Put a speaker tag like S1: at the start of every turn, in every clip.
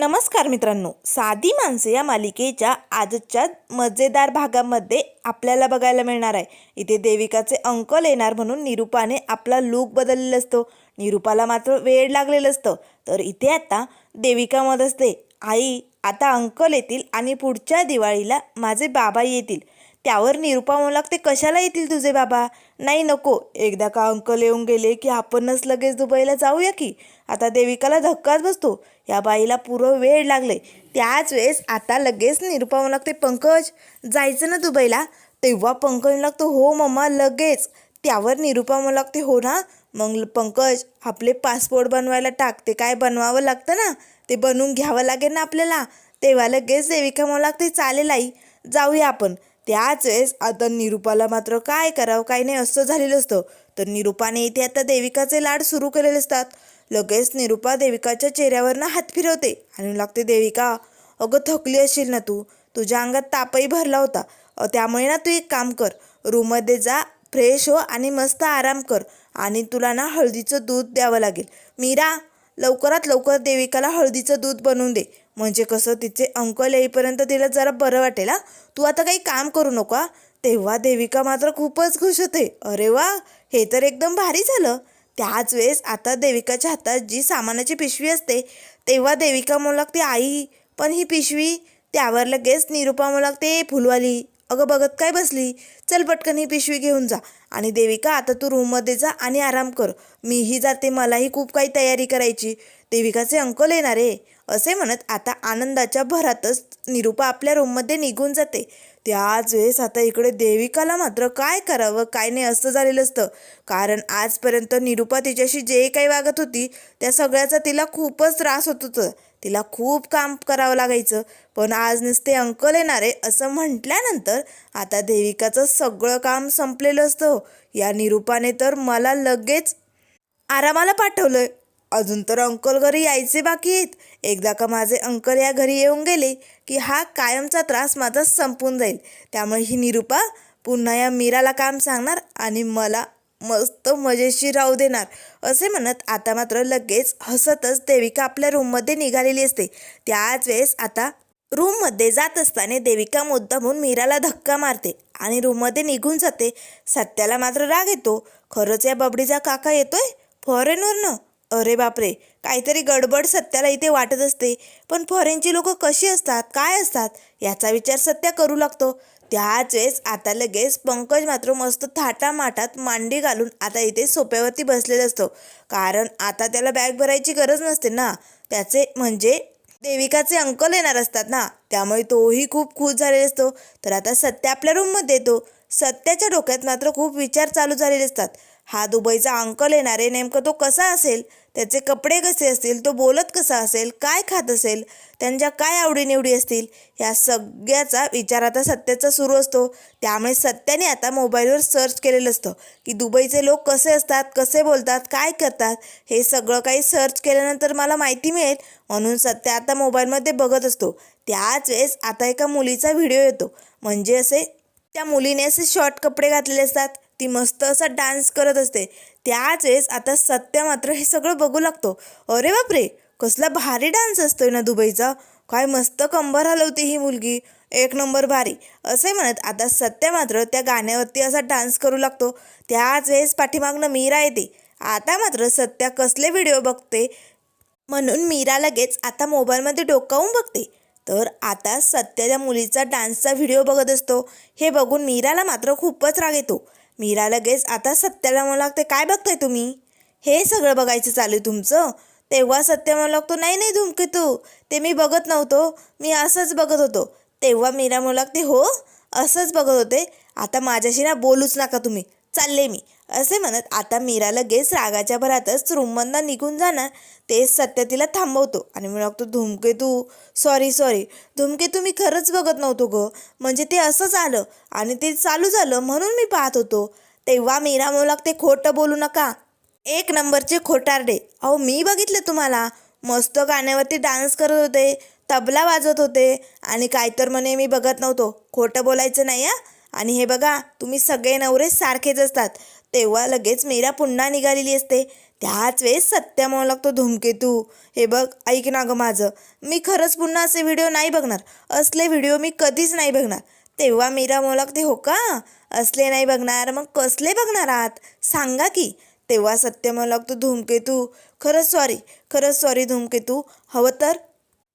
S1: नमस्कार मित्रांनो साधी माणसे या मालिकेच्या आजच्या मजेदार भागामध्ये आपल्याला बघायला मिळणार आहे. इथे देविकाचे अंकल येणार म्हणून निरूपाने आपला लूक बदललेला असतो. निरूपाला मात्र वेळ लागलेलं असतं. तर इथे आता देविका मत असते आई आता अंकल येतील आणि पुढच्या दिवाळीला माझे बाबा येतील. त्यावर निरूपा म्हणू लागते कशाला येतील तुझे बाबा? नाही नको. एकदा का अंकल येऊन गेले की आपणच लगेच दुबईला जाऊया की? आता देविकाला धक्काच बसतो. या बाईला पुरं वेळ लागले त्याच वेळेस आता लगेच निरूपा म्हणू लागते पंकज. जायचं ना दुबईला? तेव्हा पंकज म्हणू लागतो हो मम्मा लगेच. त्यावर निरूपा म्हणू लागते हो ना? मग पंकज आपले पासपोर्ट बनवायला टाक ते काय बनवावं लागतं ना? ते बनवून घ्यावं लागेल ना आपल्याला? तेव्हा लगेच देविका म्हणू लागते चालेल आई. जाऊया आपण. त्याच वेळेस आता निरूपाला मात्र काय करावं काय नाही असं झालेलं असतं. तर निरूपाने इथे आता देविकाचे लाड सुरू केलेले असतात. लगेच निरूपा देविकाच्या चेहऱ्यावरनं हात फिरवते आणि लागते देविका अगं थकली असेल ना तू? तुझ्या अंगात तापही भरला होता. त्यामुळे ना तू एक काम कर. रूममध्ये जा फ्रेश हो आणि मस्त आराम कर. आणि तुला ना हळदीचं दूध द्यावं लागेल. मीरा लवकरात लवकर देविकाला हळदीचं दूध बनवून दे. म्हणजे कसं तिचे अंकल येईपर्यंत तिला जरा बरं वाटेल हा? तू आता काही काम करू नको तेव्हा देविका मात्र खूपच खुश होते. अरे वा हे तर एकदम भारी झालं. त्याच वेळेस आता देविकाच्या हातात जी सामानाची पिशवी असते तेव्हा देविका म्हणू लागते आई पण ही पिशवी त्यावर लगेच निरूपा म्हणू लागते फुलवाली. अगं बघत काय बसली? चल पटकन ही पिशवी घेऊन जा. आणि देविका आता तू रूममध्ये जा आणि आराम कर. मीही जाते मलाही खूप काही तयारी करायची. देविकाचे अंकल येणार आहे. असे म्हणत आता आनंदाच्या भरातच निरूपा आपल्या रूममध्ये निघून जाते. त्याच वेळेस आता इकडे देविकाला मात्र काय करावं काय नाही असं झालेलं असतं. कारण आजपर्यंत निरूपा तिच्याशी जे काही वागत होती त्या सगळ्याचा तिला खूपच त्रास होत होतं. तिला खूप काम करावं लागायचं. पण आज नुसते अंकल येणारे असं म्हटल्यानंतर आता देविकाचं सगळं काम संपलेलं असतं. या निरूपाने तर मला लगेच आरामाला पाठवलं अजून तर अंकल घरी यायचे बाकी आहेत. एकदा का माझे अंकल या घरी येऊन गेले की हा कायमचा त्रास माझा संपून जाईल. त्यामुळे ही निरूपा पुन्हा या मीराला काम सांगणार आणि मला मस्त मजेशीर राहू देणार असे म्हणत आता मात्र लगेच हसतच देविका आपल्या रूममध्ये निघालेली असते. त्याच वेळेस आता रूममध्ये जात असताना देविका मुद्दामून मीराला धक्का मारते आणि रूममध्ये निघून जाते. सत्याला मात्र राग येतो. खरंच या बबडीचा काका येतोय? फॉरेनवरनं अरे बापरे काहीतरी गडबड सत्याला इथे वाटत असते. पण फॉरेनची लोक कशी असतात काय असतात याचा विचार सत्या करू लागतो. त्याच वेळेस आता लगेच पंकज मात्र मस्त थाटामाटात मांडी घालून आता इथे सोप्यावरती बसलेलं असतो. कारण आता त्याला बॅग भरायची गरज नसते ना. त्याचे म्हणजे देविकाचे अंकल येणार असतात ना. त्यामुळे तोही खूप खुश झालेला असतो. तर आता सत्या आपल्या रूममध्ये येतो. सत्याच्या डोक्यात मात्र खूप विचार चालू झालेले असतात. हा दुबईचा अंकल येणारे नेमकं तो कसा असेल? त्याचे कपडे कसे असतील? तो बोलत कसा असेल? काय खात असेल? त्यांच्या काय आवडीनिवडी असतील? या सगळ्याचा विचार आता सत्याचा सुरू असतो. त्यामुळे सत्याने आता मोबाईलवर सर्च केलेलं असतं की दुबईचे लोक कसे असतात? कसे बोलतात? काय करतात? हे सगळं काही सर्च केल्यानंतर मला माहिती मिळेल म्हणून सत्या आता मोबाईलमध्ये बघत असतो. त्याच वेळेस आता एका मुलीचा व्हिडिओ येतो. म्हणजे असे त्या मुलीने असे शॉर्ट कपडे घातलेले असतात. ती मस्त असा डान्स करत असते. त्याच वेळेस आता सत्य मात्र हे सगळं बघू लागतो. अरे बापरे! कसला भारी डान्स असतोय ना दुबईचा. काय मस्त कंबर हलवते ही मुलगी. एक नंबर भारी. असे म्हणत आता सत्य मात्र त्या गाण्यावरती असा डान्स करू लागतो. त्याच वेळेस पाठीमागनं मीरा येते. आता मात्र सत्या कसले व्हिडिओ बघते? म्हणून मीरा लगेच आता मोबाईलमध्ये डोकावून बघते. तर आता सत्या त्या मुलीचा डान्सचा व्हिडिओ बघत असतो. हे बघून मीराला मात्र खूपच राग येतो. मीरा लगेच आता सत्याला म्हणू लागते काय बघताय तुम्ही? हे सगळं बघायचं चालू आहे तुमचं. तेव्हा सत्य म्हणू लागतो नाही नाही धुमकी तू. ते मी बघत नव्हतो. मी असंच बघत होतो. तेव्हा मीरा म्हणू लागते हो असंच बघत होते. आता माझ्याशी ना बोलूच नका तुम्ही. चालले मी. असे म्हणत आता मीरा लगेच रागाच्या भरातच रूममधनं निघून जाणार. तेच सत्य तिला थांबवतो आणि मी लागतो धुमके तू. सॉरी सॉरी धुमके तुम्ही खरंच बघत नव्हतो ग. म्हणजे ते असंच आलं आणि ते चालू झालं म्हणून मी पाहत होतो. तेव्हा मीरा म्हणू लागते खोटं बोलू नका. एक नंबरचे खोटारडे. अहो मी बघितलं तुम्हाला. मस्त गाण्यावरती डान्स करत होते तबला वाजवत होते आणि काय तर म्हणे मी बघत नव्हतो. खोटं बोलायचं नाही हा? आणि हे बघा तुम्ही सगळे नवरे सारखेच असतात. तेव्हा लगेच मीरा पुन्हा निघालेली असते. त्याच वेळेस सत्या म्हणू लागतो धूमकेतू हे बघ ऐक ना गं माझं. मी खरंच पुन्हा असे व्हिडिओ नाही बघणार. असले व्हिडिओ मी कधीच नाही बघणार. तेव्हा मीरा म्हणू लागते हो का? असले नाही बघणार? मग कसले बघणार आहात? सांगा की. तेव्हा सत्य म्हणू लागतो धूमकेतू खरंच सॉरी खरंच सॉरी धूमकेतू. हवं तर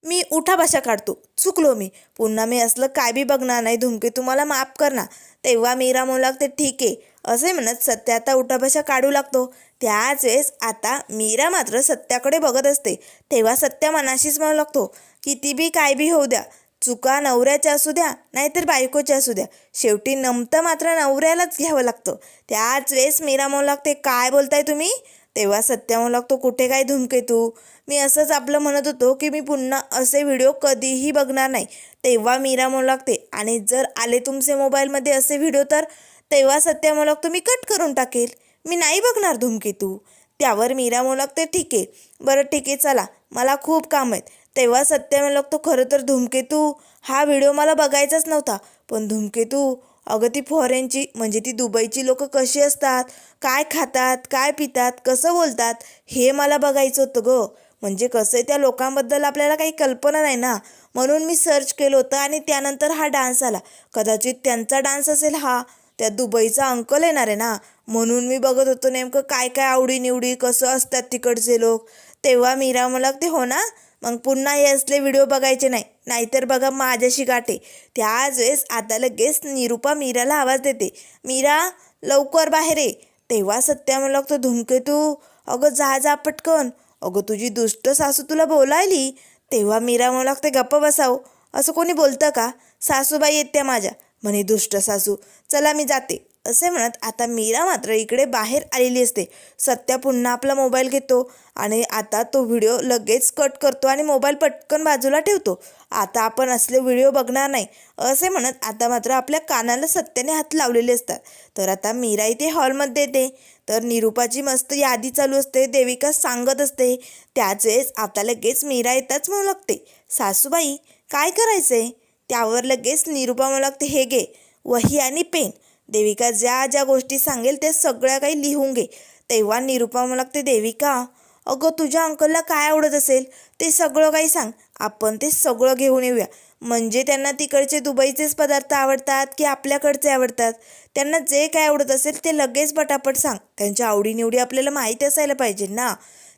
S1: मी उठा भाषा काढतो. चुकलो मी. पुन्हा मी असलं काय बी बघणार नाही धुमके मला माफ कर ना तेव्हा मीरा म्हणू लागते ठीक आहे. असे म्हणत सत्य आता उठा काढू लागतो. त्याच वेळेस आता मीरा मात्र सत्याकडे बघत असते. तेव्हा सत्य मनाशीच म्हणू लागतो किती बी काय बी होऊ द्या. चुका नवऱ्याच्या असू द्या नाहीतर बायकोच्या असू द्या. शेवटी नमतं मात्र नवऱ्यालाच घ्यावं लागतं. त्याच वेळेस मीरा म्हणू लागते काय बोलताय तुम्ही? तेव्हा सत्या म्हणू लागतो कुठे काय धुमकेतू मी असंच आपलं म्हणत होतो की मी पुन्हा असे व्हिडिओ कधीही बघणार नाही. तेव्हा मीरा म्हणू लागते आणि जर आले तुमचे मोबाईलमध्ये असे व्हिडिओ तर? तेव्हा सत्या मोलक लागतो मी कट करून टाकेल. मी नाही बघणार धुमकेतू त्यावर मीरा मोलक लागते ठीक आहे. बरं ठीक आहे चला. मला खूप काम आहेत. तेव्हा सत्य म्हणू तो खरं तर धुमकेतू हा व्हिडिओ मला बघायचाच नव्हता. पण धुमकेतू अगं ती फॉरेनची म्हणजे ती दुबईची लोक कशी असतात? काय खातात? काय पितात? कसं बोलतात? हे मला बघायचं होतं गं. म्हणजे कसं आहे त्या लोकांबद्दल आपल्याला काही कल्पना नाही ना. म्हणून मी सर्च केलं होतं आणि त्यानंतर हा डान्स आला. कदाचित त्यांचा डान्स असेल हा. त्या दुबईचा अंकल येणार आहे ना म्हणून मी बघत होतो नेमकं काय काय आवडीनिवडी कसं असतात तिकडचे लोक. तेव्हा मीरा मला ते हो ना मग पुन्हा हे असले व्हिडिओ बघायचे नाही नाहीतर बघा माझ्याशी गाठे. त्याच वेळेस आता लगेच निरुपा मीराला आवाज देते मीरा लवकर बाहेर ये. तेव्हा सत्या म्हणू लागतो धुमकेतू अगं जा जा पटकन. अगं तुझी दुष्ट सासू तुला बोलायली? तेव्हा मीरा म्हणू लागते गप्प बसाव. असं कोणी बोलतं का? सासूबाई येत्या माझ्या. म्हणे दुष्ट सासू चला मी जाते. असे म्हणत आता मीरा मात्र इकडे बाहेर आलेली असते. सत्या पुन्हा आपला मोबाईल घेतो आणि आता तो व्हिडिओ लगेच कट करतो आणि मोबाईल पटकन बाजूला ठेवतो. आता आपण असले व्हिडिओ बघणार नाही असे म्हणत आता मात्र आपल्या कानाला सत्याने हात लावलेले असतात. तर आता मीरा इथे हॉलमध्ये येते. तर निरूपाची मस्त यादी चालू असते देविका सांगत असते. त्याच वेळेस आता लगेच मीरा येताच म्हणू लागते. सासूबाई काय करायचंय? त्यावर लगेच निरूपा म्हणू लागते हे घे वही आणि पेन. देविका ज्या ज्या गोष्टी सांगेल त्या सगळ्या काही लिहून घे. तेव्हा निरूपा म्हणू लागते देविका अगं तुझ्या अंकलला काय आवडत असेल ते सगळं काही सांग. आपण ते सगळं घेऊन येऊया. म्हणजे त्यांना तिकडचे दुबईचेच पदार्थ आवडतात की आपल्याकडचे आवडतात? त्यांना जे काय आवडत असेल ते लगेच पटापट सांग. त्यांच्या आवडीनिवडी आपल्याला माहीत असायला पाहिजे ना.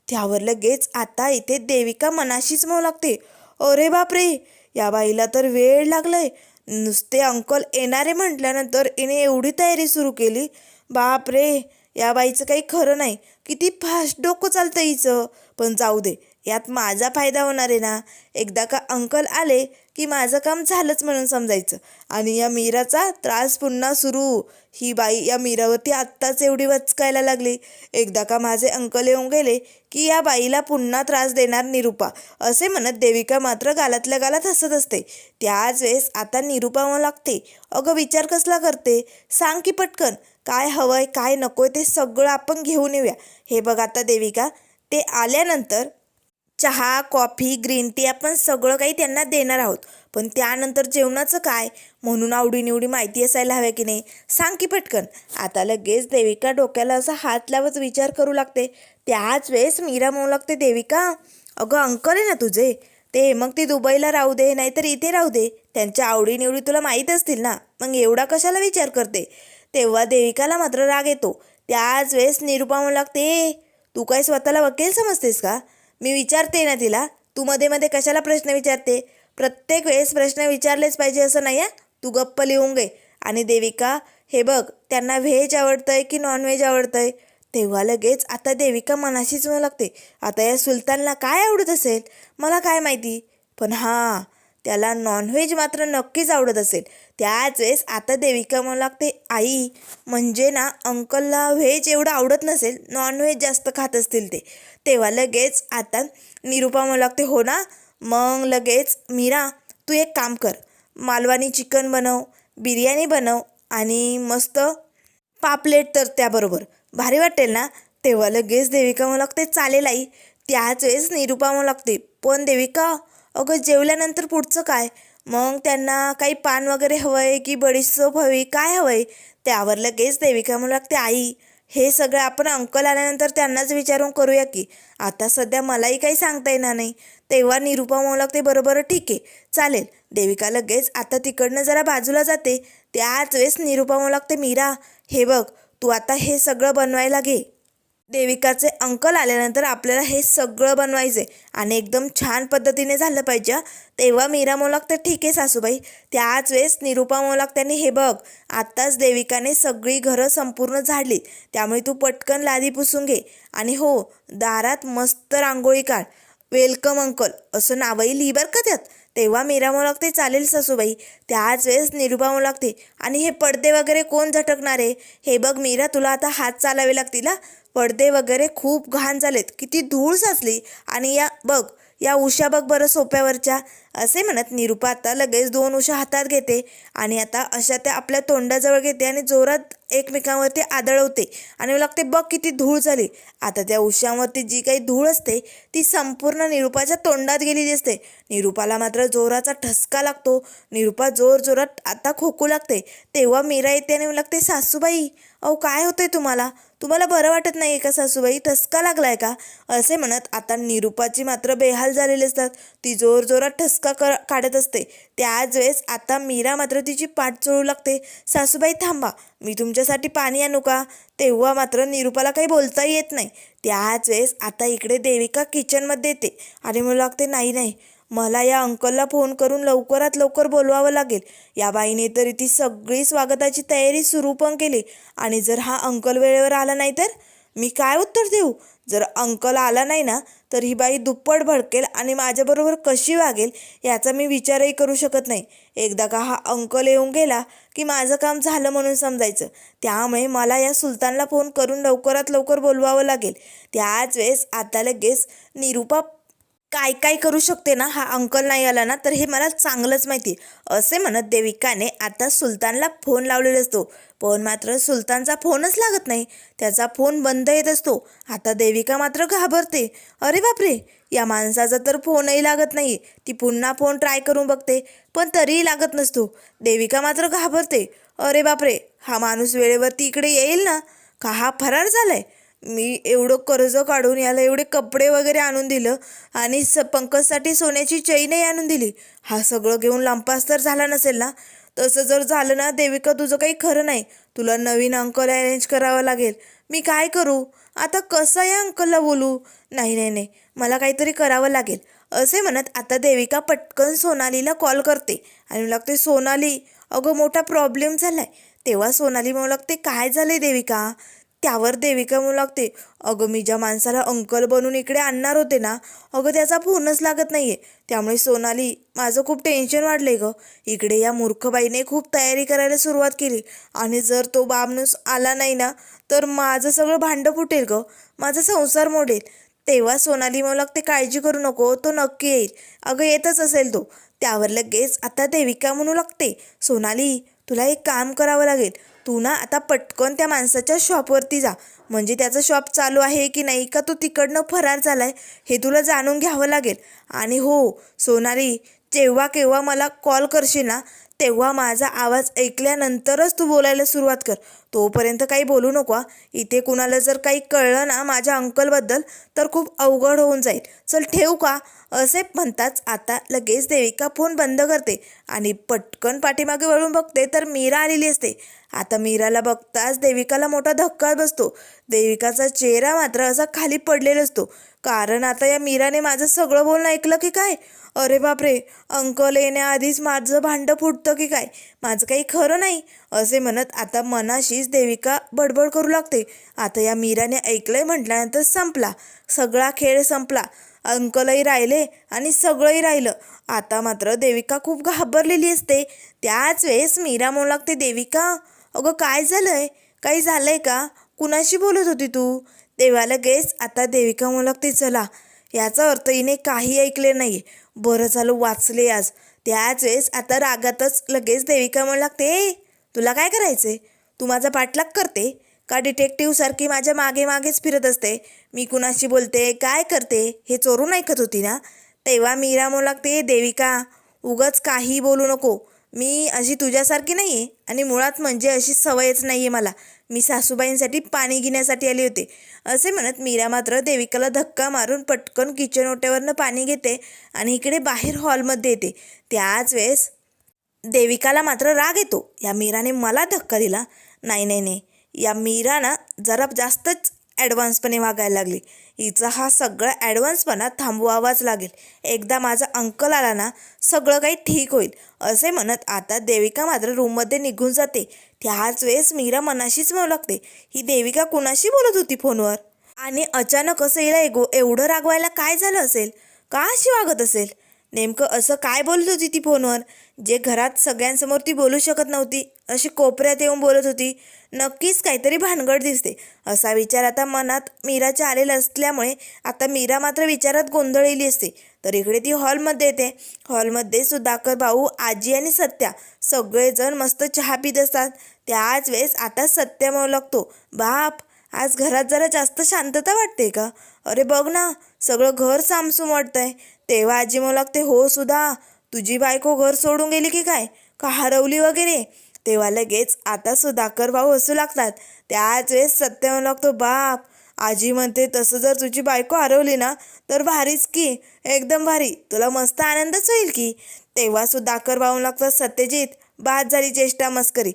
S1: त्यावर लगेच आता इथे देविका मनाशीच म्हणू लागते अरे बापरे या बाईला तर वेळ लागलाय. नुसते अंकल येणारे म्हटल्यानंतर हिने एवढी तयारी सुरू केली. बापरे या बाईचं काही खरं नाही. किती फास्ट डोकं चालतं हिचं. पण जाऊ दे यात माझा फायदा होणार आहे ना. एकदा का अंकल आले की माझं काम झालंच म्हणून समजायचं. आणि या मीराचा त्रास पुन्हा सुरू. ही बाई या मीरावरती आत्ताच एवढी वचकायला लागली. एकदा का माझे अंकल येऊन गेले की या बाईला पुन्हा त्रास देणार निरूपा असे म्हणत देविका मात्र गालातल्या गालात हसत असते. त्याच वेळेस आता निरूपा लागते. अगं विचार कसला करते? सांग की पटकन. काय हवंय काय नकोय ते सगळं आपण घेऊन येऊया. हे बघ आता देविका ते आल्यानंतर चहा कॉफी ग्रीन टी आपण सगळं काही त्यांना देणार आहोत. पण त्यानंतर जेवणाचं काय? म्हणून आवडीनिवडी माहिती असायला हव्या की नाही? सांग की पटकन. आता लगेच देविका डोक्याला असा हात लावत विचार करू लागते. त्याच वेळेस मीरा म्हणू लागते देविका अगं अंकल आहे ना तुझे? ते मग ती दुबईला राहू दे नाहीतर इथे राहू दे. त्यांच्या आवडीनिवडी तुला माहीत असतील ना? मग एवढा कशाला विचार करते? तेव्हा देविकाला मात्र राग येतो. त्याच वेळेस निरुपा म्हणू लागते तू काय स्वतःला वकील समजतेस का? मी विचारते ना तिला. तू मध्ये मध्ये कशाला प्रश्न विचारते? प्रत्येक वेळेस प्रश्न विचारलेच पाहिजे असं नाही आहे तू गप्प लिहून घे. आणि देविका हे बघ त्यांना व्हेज आवडतंय की नॉनव्हेज आवडतंय? तेव्हा लगेच आता देविका मनाशीच म्हणू लागते. आता या सुलतानला काय आवडत असेल? मला काय माहिती? पण हां त्याला नॉनव्हेज मात्र नक्कीच आवडत असेल. त्याच वेळेस आता देविका म्हणू लागते आई म्हणजे ना अंकलला व्हेज एवढं आवडत नसेल नॉनव्हेज जास्त खात असतील ते. तेव्हा लगेच आता निरूपा म्हणू लागते हो ना? मग लगेच मीरा तू एक काम कर मालवानी चिकन बनव बिर्याणी बनव आणि मस्त पापलेट तर त्याबरोबर. भारी वाटेल ना? तेव्हा लगेच देविका म्हणू लागते चालेल आई. त्याच वेळेस निरूपा म्हणू लागते पण देविका अगं जेवल्यानंतर पुढचं काय? मग त्यांना काही पान वगैरे हवं आहे की बडीशोप हवी काय हवं आहे त्यावर लगेच देविका म्हणू लागते आई हे सगळं आपण अंकल आल्यानंतर त्यांनाच विचारून करूया की. आता सध्या मलाही काही सांगता येणार नाही. तेव्हा निरुपा म्हणू लागते बरोबर ठीक आहे चालेल. देविका लगेच आता तिकडनं जरा बाजूला जाते. त्याच वेळेस निरुपा म्हणू लागते मीरा हे बघ तू आता हे सगळं बनवायला घे. देविकाचे अंकल आल्यानंतर आपल्याला हे सगळं बनवायचं आहे आणि एकदम छान पद्धतीने झालं पाहिजे तेव्हा मीरा मोलाक तर ठीक आहे सासूबाई. त्याच वेळेस निरुपा मोलाक त्यांनी हे बघ आत्ताच देविकाने सगळी घरं संपूर्ण झाडली. त्यामुळे तू पटकन लादी पुसून घे. आणि हो दारात मस्त रांगोळी काढ. Welcome uncle. असं नावही लिही बरं का त्यात. तेव्हा मीरा मोलागते चालेल सासूबाई. त्याच वेळेस निरुपा मोलागते आणि हे पडदे वगैरे कोण झटकणार आहे? हे बघ मीरा तुला आता हात चालावे लागतील पडदे वगैरे खूप घाण झालेत. किती धूळ साचली. आणि या बघ या उशा बघ बरं सोप्यावरच्या. असे म्हणत निरुपा आता लगेच दोन उशा हातात घेते आणि आता अशा त्या आपल्या तोंडाजवळ घेते आणि जोरात एकमेकांवरती आदळवते आणि मला लागते बघ किती धूळ झाली. आता त्या उशांवरती जी काही धूळ असते ती संपूर्ण निरुपाच्या तोंडात गेलेली असते. निरुपाला मात्र जोराचा ठसका लागतो. निरुपा जोर जोरात आता खोकू लागते. तेव्हा मीरा येते आणि मला लागते सासूबाई अहो काय होतंय तुम्हाला? तुम्हाला बरं वाटत नाही आहे का सासूबाई? ठसका लागलाय का? असे म्हणत आता निरुपाची मात्र बेहाल झालेली असतात. ती जोर जोरात ठसका कर काढत असते. त्याच वेळेस आता मीरा मात्र तिची पाठ चोळू लागते. सासूबाई थांबा. मी तुमच्यासाठी पाणी आणू का? तेव्हा मात्र निरुपाला काही बोलता येत नाही. त्याच वेळेस आता इकडे देविका किचनमध्ये येते. आणि मला लागते नाही नाही. मला या अंकलला फोन करून लवकरात लवकर बोलवावं लागेल. या बाईने तरी ती सगळी स्वागताची तयारी सुरू पण केली. आणि जर हा अंकल वेळेवर आला नाही तर? मी काय उत्तर देऊ? जर अंकल आला नाही ना तर ही बाई दुप्पट भडकेल आणि माझ्याबरोबर कशी वागेल याचा मी विचारही करू शकत नाही. एकदा का हा अंकल येऊन गेला की माझं काम झालं म्हणून समजायचं. त्यामुळे मला या सुलतानला फोन करून लवकरात लवकर बोलवावं लागेल. त्याच वेळेस आता लगेच निरुपा काय काय करू शकते ना हा अंकल नाही आला ना तर हे मला चांगलंच माहिती असे म्हणत देविकाने आता सुलतानला फोन लावलेला असतो. पण मात्र सुलतानचा फोनच लागत नाही. त्याचा फोन बंद येत असतो. आता देविका मात्र घाबरते. अरे बापरे! या माणसाचा तर फोनही लागत नाही ती पुन्हा फोन ट्राय करून बघते. पण तरीही लागत नसतो. देविका मात्र घाबरते. अरे बापरे! हा माणूस वेळेवरती इकडे येईल ना? का हा फरार झालाय? मी एवढं कर्ज काढून याला एवढे कपडे वगैरे आणून दिलं आणि स पंकजसाठी सोन्याची चैनही आणून दिली. हा सगळं घेऊन लांपास तर झाला नसेल ना? तसं जर झालं ना देविका तुझं काही खरं नाही. तुला नवीन अंकल अरेंज करावं लागेल. मी काय करू? आता कसं या अंकलला बोलू? नाही नाही नाही. मला काहीतरी करावं लागेल. असे म्हणत आता देविका पटकन सोनालीला कॉल करते आणि मला लागते सोनाली अगं मोठा प्रॉब्लेम झाला आहे तेव्हा सोनाली म्हणू लागते काय झालं आहे देविका? त्यावर देविका म्हणू लागते अगं मी ज्या माणसाला अंकल बनून इकडे आणणार होते ना अगं त्याचा फोनच लागत नाहीये. त्यामुळे सोनाली माझं खूप टेन्शन वाढलंय गं. इकडे या मूर्खबाईने खूप तयारी करायला सुरुवात केली आणि जर तो बाबनूस आला नाही ना तर माझं सगळं भांडं फुटेल गं. माझा संसार मोडेल. तेव्हा सोनाली मला लागते काळजी करू नको तो नक्की येईल. अगं येतच असेल तो. त्यावर लगेच आता देविका म्हणू लागते सोनाली तुला एक काम करावं लागेल. तू ना आता पटकन त्या माणसाच्या शॉपवरती जा. म्हणजे त्याचं शॉप चालू आहे की नाही का तो तिकडनं फरार झाला आहे हे तुला जाणून घ्यावं लागेल. आणि हो सोनाली जेव्हा केव्हा मला कॉल करशील ना तेव्हा माझा आवाज ऐकल्यानंतरच तू बोलायला सुरुवात कर. तोपर्यंत काही बोलू नको इथे कुणाला जर काही कळलं ना माझ्या अंकलबद्दल तर खूप अवघड होऊन जाईल. चल ठेवू का? असे म्हणताच आता लगेच देविका फोन बंद करते आणि पटकन पाठीमागे वळून बघते तर मीरा आलेली असते. आता मीराला बघताच देविकाला मोठा धक्का बसतो. देविकाचा चेहरा मात्र असा खाली पडलेला असतो. कारण आता या मीराने माझं सगळं बोलणं ऐकलं की काय? अरे बापरे अंकल येण्याआधीच माझं भांडं फुटतं की काय? माझं काही खरं नाही. असे म्हणत आता मनाशीच देविका बडबड करू लागते. आता या मीराने ऐकलंय म्हटल्यानंतर संपला. सगळा खेळ संपला. अंकलही राहिले आणि सगळंही राहिलं. आता मात्र देविका खूप घाबरलेली असते. त्याच वेळेस मीरा म्हणू लागते देविका अगं काय झालंय? काही झालंय का? कुणाशी बोलत होती तू? तेव्हा लगेच आता देविका म्हणू लागते चला. याचा अर्थ हिने काही ऐकले नाही. बरं झालं वाचले आज. त्याच वेळेस आता रागातच लगेच देविका म्हणू लागते तुला काय करायचंय? तू माझा पाठलाग करते? का डिटेक्टिव्हसारखी माझ्या मागे मागेच फिरत असते? मी कुणाशी बोलते? काय करते? हे चोरून ऐकत होती ना? तेव्हा मीरा म्हणू लागते देविका उगाच काही बोलू नको. मी अशी तुझ्यासारखी नाही आहे आणि मुळात म्हणजे अशी सवयच नाही आहे मला. मी सासूबाईंसाठी पाणी घेण्यासाठी आले होते. असे म्हणत मीरा मात्र देविकाला धक्का मारून पटकन किचन ओट्यावरनं पाणी घेते आणि इकडे बाहेर हॉलमध्ये येते. त्याच वेळेस देविकाला मात्र राग येतो. या मीराने मला धक्का दिला. नाही नाही नाही. या मीरा ना जरा जास्तच ॲडव्हान्सपणे वागायला लागली. हिचा हा सगळा ॲडव्हान्सपणा थांबवावाच लागेल. एकदा माझा अंकल आला ना सगळं काही ठीक होईल. असे म्हणत आता देविका मात्र रूममध्ये निघून जाते. त्याच वेळेस मीरा मनाशीच म्हणू लागते ही देविका कुणाशी बोलत होती फोनवर? आणि अचानक असं हिला एगो एवढं रागवायला काय झालं असेल? का अशी वागत असेल? नेमकं असं काय बोलत होती ती फोनवर? जे घरात सगळ्यांसमोर ती बोलू शकत नव्हती अशी कोपऱ्यात येऊन बोलत होती नक्कीच काहीतरी भानगड दिसते. असा विचार आता मनात मीराच्या आलेला असल्यामुळे आता मीरा मात्र विचारात गोंधळलेली असते. तर इकडे ती हॉलमध्ये येते. हॉलमध्ये सुधाकर भाऊ आजी आणि सत्या सगळेजण मस्त चहा पित असतात. त्याच वेळेस आता सत्या म्हणू लागतो बाप आज घरात जरा जास्त शांतता वाटते का? अरे बघ ना सगळं घर सामसूम वाटतंय. तेव्हा आजी मला लागते हो सुद्धा तुझी बायको घर सोडून गेली की काय? का हरवली वगैरे? तेव्हा लगेच आता सुधाकर भाऊ हसू लागतात. त्याच वेळेस सत्य म्हणू लागतो बाप आजी म्हणते तसं जर तुझी बायको हरवली ना तर भारीच की एकदम भारी. तुला मस्त आनंदच होईल की. तेव्हा सुधाकर भाऊ लागतात सत्यजित बाद झाली चेष्टा मस्करी.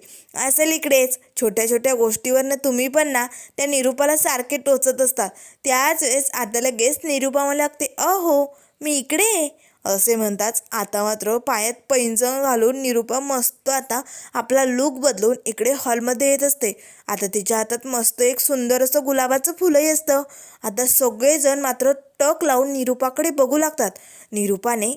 S1: असेल इकडेच. छोट्या छोट्या गोष्टीवरनं तुम्ही पण ना त्या निरूपाला सारखे टोचत असतात. त्याच वेळेस आता लगेच निरूपा मला लागते अहो मी इकडे असे म्हणताच आता मात्र पायात पैंजण घालून निरूपा मस्त आता आपला लूक बदलून इकडे हॉलमध्ये येत असते. आता तिच्या हातात मस्त एक सुंदर असं गुलाबाचं फुलंही असतं. आता सगळेजण मात्र टक लावून निरूपाकडे बघू लागतात. निरूपाने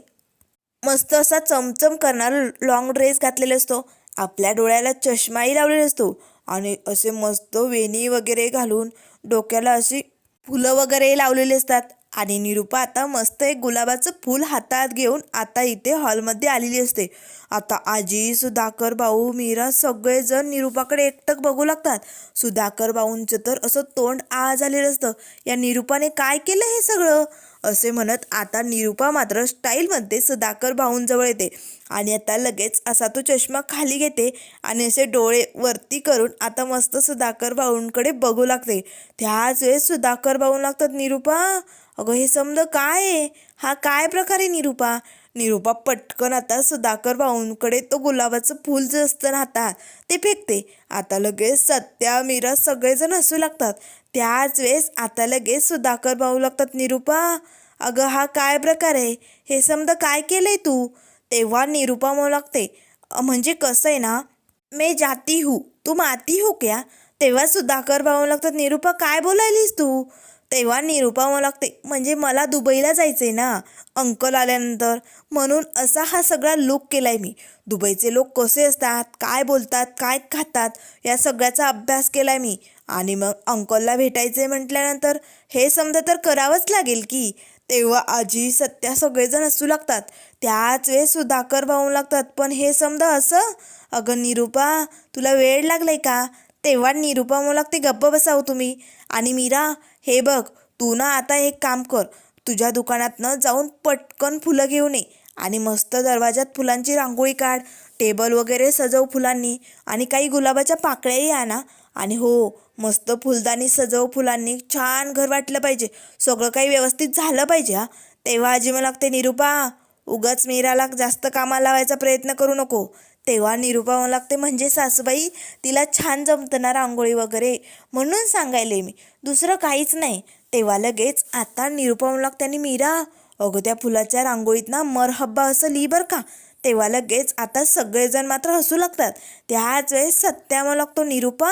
S1: मस्त असा चमचम करणारा लॉंग ड्रेस घातलेला असतो. आपल्या डोळ्याला चष्माही लावलेला असतो. आणि असे मस्त वेणी वगैरे घालून डोक्याला अशी फुलं वगैरे लावलेली असतात. आणि निरूपा आता मस्त एक गुलाबाचं फूल हातात घेऊन आता इथे हॉलमध्ये आलेली असते. आता आजी सुधाकर भाऊ मीरा सगळेजण निरूपाकडे एकटक बघू लागतात. सुधाकर भाऊंचं तर असं तोंड आ झालेलं असतं. या निरूपाने काय केलं हे सगळं? असे म्हणत आता निरूपा मात्र स्टाईलमध्ये सुधाकर भाऊंजवळ येते. आणि आता लगेच असा तो चष्मा खाली घेते आणि असे डोळे वरती करून आता मस्त सुधाकर भाऊंकडे बघू लागते. त्याच वेळेस सुधाकर भाऊ लागतात निरूपा अगं हे समज काय आहे? हा काय प्रकारे निरूपा? निरूपा पटकन आता सुधाकर भाऊंकडे तो गुलाबाचं फूल जे असतं ना आता ते फेकते. आता लगेच सत्या मीरा सगळेजण हसू लागतात. त्याच वेळेस आता लगेच सुधाकर भाऊ लागतात निरूपा. अगं हा काय प्रकार आहे? हे समजा काय केलंय तू? तेव्हा निरूपा म्हणू लागते म्हणजे कसं आहे ना मैं जाती हूँ. तू माती हो क्या? तेव्हा सुधाकर भाऊ लागतात निरूपा काय बोलायलीस तू? तेव्हा निरूपा लागते. म्हणजे मला दुबईला जायचं आहे ना? अंकल आल्यानंतर. म्हणून असा हा सगळा लुक आहे मी. दुबईचे लोक कसे असतात? काय बोलतात? काय खातात? या सगळ्याचा अभ्यास केला आहे मी. आणि मग अंकलला भेटायचे म्हटल्यानंतर हे समजा तर करावंच लागेल की. तेव्हा आजी सत्या सगळेजण असू लागतात. त्याच वेळेस सुधाकर भाऊ लागतात. पण हे समजा असं? अगं निरुपा तुला वेळ लागलाय का? तेव्हा निरुपा म्हणू लागते गप्प बसाव तुम्ही. आणि मीरा हे बघ तू ना आता एक काम कर. तुझ्या दुकानातनं जाऊन पटकन फुलं घेऊन ये आणि मस्त दरवाजात फुलांची रांगोळी काढ. टेबल वगैरे सजव फुलांनी आणि काही गुलाबाच्या पाकळ्याही आणा. आणि हो मस्त फुलदाणी सजव फुलांनी छान घर वाटलं पाहिजे. सगळं काही व्यवस्थित झालं पाहिजे हा. तेव्हा आजी मला लागते निरूपा उगाच मीराला जास्त कामाला लावायचा प्रयत्न करू नको. तेव्हा निरूपा लागते म्हणजे सासूबाई तिला छान जमतं ना रांगोळी वगैरे. म्हणून सांगायले मी दुसरं काहीच नाही. तेव्हा लगेच आता निरूपा लागते आणि मीरा अगं त्या फुलाच्या रांगोळीत ना मरहब्बा असं लिही बरं का? तेव्हा लगेच आता सगळेजण मात्र हसू लागतात. त्याच वेळेस सत्या लागतो निरूपा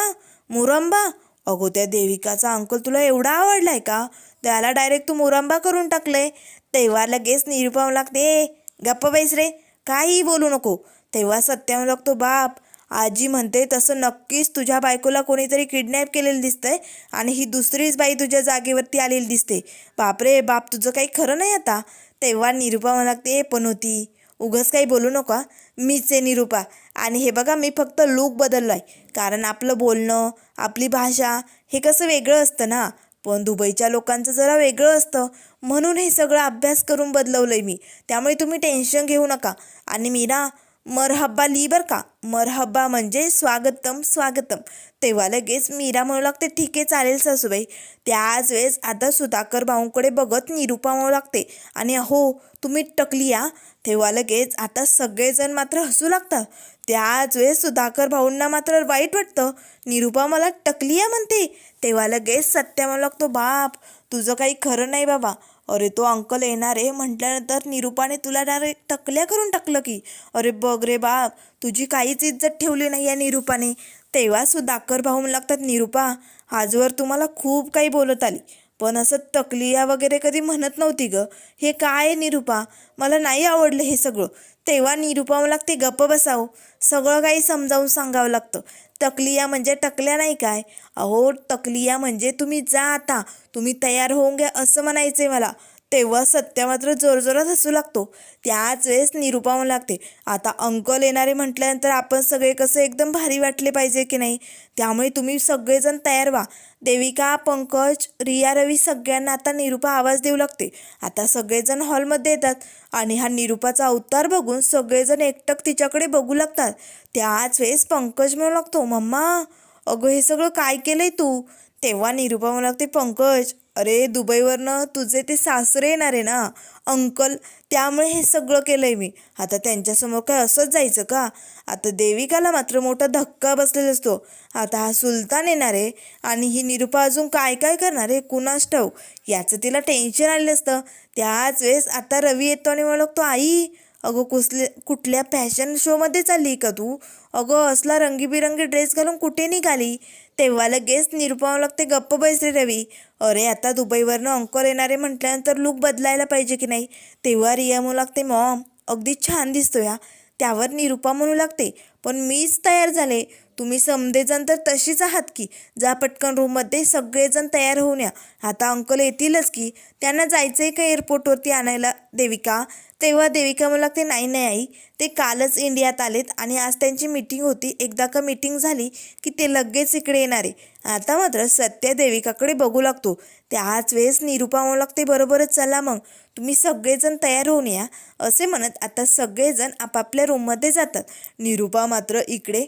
S1: मुरंबा अगो त्या देविकाचा अंकल तुला एवढा आवडलाय का? त्याला डायरेक्ट तू मुरंबा करून टाकलंय. तेव्हा लगेच निरूपा लागते गप्प बैस रे काही बोलू नको. तेव्हा सत्या मला लागतो बाप आजी म्हणते तसं नक्कीच तुझ्या बायकोला कोणीतरी किडनॅप केलेलं दिसतंय आणि ही दुसरीच बाई तुझ्या जागेवरती आलेली दिसते. बापरे बाप तुझं काही खरं नाही आता. तेव्हा निरूपा म्हणा लागते पण होती उगाच काही बोलू नका. मीच आहे निरूपा आणि हे बघा मी फक्त लूक बदललो आहे कारण आपलं बोलणं आपली भाषा हे कसं वेगळं असतं ना? पण दुबईच्या लोकांचं जरा वेगळं असतं. म्हणून हे सगळं अभ्यास करून बदलवलं आहे मी. त्यामुळे तुम्ही टेन्शन घेऊ नका. आणि मी ना मरहब्बा ली बर का? मरहब्बा म्हणजे स्वागतम स्वागतम. तेव्हा लगेच मीरा म्हणू लागते ठीक आहे चालेल सासूबाई. त्याच वेळेस आता सुधाकर भाऊंकडे बघत निरूपा म्हणू लागते आणि हो तुम्ही टकली या. तेव्हा लगेच आता सगळेजण मात्र हसू लागतात. त्याच वेळेस सुधाकर भाऊंना मात्र वाईट वाटतं. निरूपा मला टकलिया म्हणते. तेव्हा लगेच सत्या म्हणू लागतो बाप तुझं काही खरं नाही बाबा. अरे तो अंकल येणार आहे म्हटल्यानंतर निरूपाने तुला डायरेक्ट टकल्या करून टाकलं की. अरे बघ रे बाप तुझी काहीच इज्जत ठेवली नाही आहे निरूपाने. तेव्हा सुधाकर भाऊ लागतात निरूपा आजवर तुम्हाला खूप काही बोलत आली. पण असं तकलिया वगैरे कधी म्हणत नव्हती ग. हे काय आहे निरूपा? मला नाही आवडलं हे सगळं. तेव्हा निरूपा मला लागते गप्प बसावं. सगळं काही समजावून सांगावं लागतं. टकलिया म्हणजे टकल्या नाही काय? अहो टकलिया म्हणजे तुम्ही जा आता. तुम्ही तयार होऊन घ्या असं म्हणायचं आहे मला. तेव्हा सत्य मात्र जोरजोरात हसू लागतो. त्याच वेळेस निरूपा म्हणू लागते आता अंकल येणारे म्हटल्यानंतर आपण सगळे कसं एकदम भारी वाटले पाहिजे की नाही? त्यामुळे तुम्ही सगळेजण तयार व्हा. देविका पंकज रिया रवी सगळ्यांना आता निरूपा आवाज देऊ लागते. आता सगळेजण हॉलमध्ये येतात आणि हा निरूपाचा अवतार बघून सगळेजण एकटक तिच्याकडे बघू लागतात. त्याच वेळेस पंकज म्हणू लागतो मम्मा अगं हे सगळं काय केलंय तू? तेव्हा निरूपा म्हणू लागते पंकज अरे दुबईवरनं तुझे ते सासरे येणार आहे ना अंकल त्यामुळे हे सगळं केलं आहे मी. आता त्यांच्यासमोर काय असंच जायचं का? आता देविकाला मात्र मोठा धक्का बसलेला असतो. आता हा सुलतान येणार आहे आणि ही निरुपा अजून काय काय करणार आहे कुणास ठाऊ याचं तिला टेन्शन आलेलं असतं. त्याच वेळेस आता रवी येतो आणि म्हणतो आई अगं कुसले कुठल्या फॅशन शोमध्ये चालली का तू? अगं असला रंगीबिरंगी ड्रेस घालून कुठे निघाली? तेव्हा लगेच निरुपमा लागते गप्प बैसरे रवी. अरे आता दुबईवरनं अंकर येणारे म्हटल्यानंतर लूक बदलायला पाहिजे की नाही? तेव्हा रिया म्हणू लागते मॉम अगदी छान दिसतो या त्यावर निरुपा म्हणू लागते पण मीच तयार झाले. तुम्ही समधेजण तर तशीच आहात की जा पटकन रूममध्ये सगळेजण तयार होऊन या. आता अंकल येतीलच की त्यांना जायचं आहे का एअरपोर्टवरती आणायला? देविका? तेव्हा देविका मला लागते नाही नाही आई. ते कालच इंडियात आलेत आणि आज त्यांची मीटिंग होती. एकदा का मीटिंग झाली की ते लगेच इकडे येणार. आहे आता मात्र सत्य देविकाकडे बघू लागतो. त्याच वेळेस निरुपा म्हणू लागते बरोबरच चला मग. तुम्ही सगळेजण तयार होऊन या. असे म्हणत आता सगळेजण आपापल्या रूममध्ये जातात. निरुपा मात्र इकडे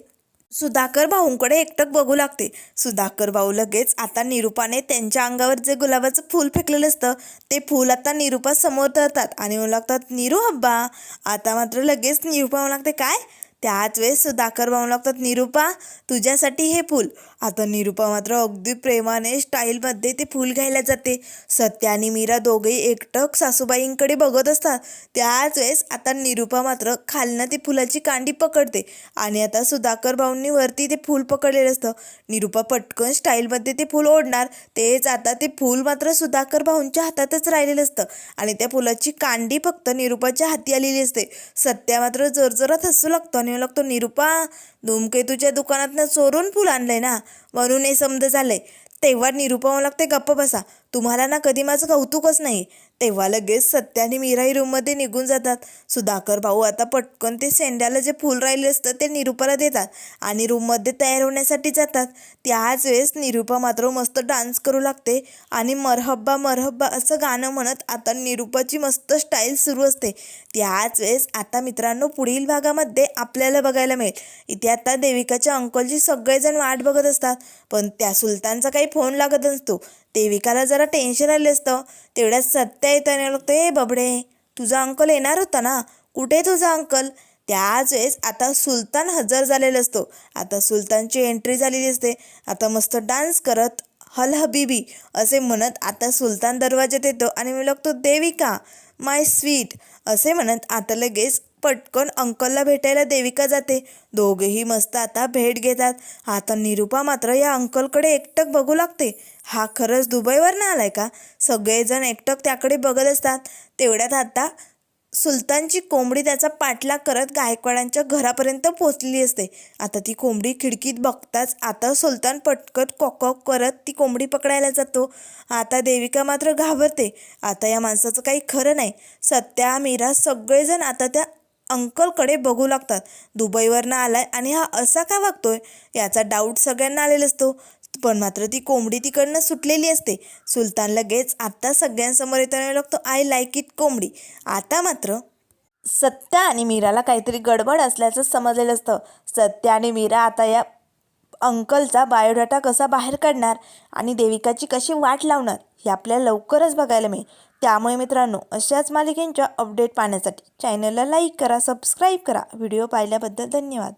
S1: सुधाकर भाऊंकडे एकटक बघू लागते. सुधाकर भाऊ लगेच आता निरूपाने त्यांच्या अंगावर जे गुलाबाचं फूल फेकलेलं असतं ते फूल आता निरूपा समोर धरतात आणि म्हणू लागतात निरू हब्बा आता मात्र लगेच निरूपा म्हणू लागते काय? त्याच वेळेस सुधाकर भाऊ लागतात निरूपा तुझ्यासाठी हे फूल आता निरूपा मात्र अगदी प्रेमाने स्टाईलमध्ये ते फूल घ्यायला जाते. सत्या आणि मीरा दोघेही एकटक सासूबाईंकडे बघत असतात. त्याच वेळेस आता निरूपा मात्र खालनं ती फुलाची कांडी पकडते आणि आता सुधाकर भाऊंनी वरती ते फूल पकडलेलं असतं. निरूपा पटकन स्टाईलमध्ये ते फूल ओढणार. तेच आता ते फूल मात्र सुधाकर भाऊंच्या हातातच राहिलेलं असतं आणि त्या फुलाची कांडी फक्त निरूपाच्या हाती आलेली असते. सत्या मात्र जोरजोरात हसू लागतो आणि लागतो निरूपा धूमकेतूच्या दुकानातनं चोरून फुल आणलंय ना? म्हणून हे समज झालंय. तेव्हा निरूपा लागते गप्प बसा. तुम्हाला ना कधी माझं कौतुकच नाही. तेव्हा लगेच सत्य आणि मीराही रूममध्ये निघून जातात. सुधाकर भाऊ आता पटकन ते सेंड्याला जे फूल राहिले असतं ते निरूपाला देतात आणि रूममध्ये तयार होण्यासाठी जातात. त्याच वेळेस निरूपा मात्र मस्त डान्स करू लागते आणि मरहब्बा मरहब्बा असं गाणं म्हणत आता निरूपाची मस्त स्टाईल सुरू असते. त्याच वेळेस आता मित्रांनो पुढील भागामध्ये आपल्याला बघायला मिळेल. इथे आता देविकाच्या अंकलची सगळेजण वाट बघत असतात. पण त्या सुलतानचा काही फोन लागत नसतो. देविकाला जरा टेन्शन आलं असतं. तेवढ्यात सत्य येताना लागतं हे बबडे तुझा अंकल येणार होता ना? कुठे तुझा अंकल त्याच वेळेस आता सुलतान हजर झालेला असतो. आता सुलतानची एंट्री झालेली असते. आता मस्त डान्स करत हल हबीबी असे म्हणत आता सुलतान दरवाज्यात येतो आणि मी लागतो देविका माय स्वीट असे म्हणत आता लगेच पटकन अंकलला भेटायला देविका जाते. दोघेही मस्त आता भेट घेतात. आता निरूपा मात्र या अंकलकडे एकटक बघू लागते. हा खरंच दुबईवरनं आलाय का? सगळेजण एकटक त्याकडे बघत असतात. तेवढ्यात आता सुलतानची कोंबडी त्याचा पाठलाग करत गायकवाडांच्या घरापर्यंत पोचलेली असते. आता ती कोंबडी खिडकीत बघताच आता सुलतान पटकत कॉकॉक करत ती कोंबडी पकडायला जातो. आता देविका मात्र घाबरते. आता या माणसाचं काही खरं नाही. सत्या मीरा सगळेजण आता त्या अंकलकडे बघू लागतात. दुबईवरनं आलाय आणि हा असा का वागतोय? याचा डाऊट सगळ्यांना आलेला असतो. पण मात्र ती कोंबडी तिकडनं सुटलेली असते. सुलतान लगेच आत्ता सगळ्यांसमोर येताना लागतो आय लाईक इट कोंबडी. आता मात्र सत्या आणि मीराला काहीतरी गडबड असल्याचं समजलेलं असतं. सत्या आणि मीरा आता या अंकलचा बायोडाटा कसा बाहेर काढणार आणि देविकाची कशी वाट लावणार हे आपल्याला लवकरच बघायला मिळेल. त्यामुळे मित्रांनो अशाच मालिकेंच्या अपडेट पाहण्यासाठी चॅनलला लाईक करा सबस्क्राईब करा. व्हिडिओ पाहिल्याबद्दल धन्यवाद.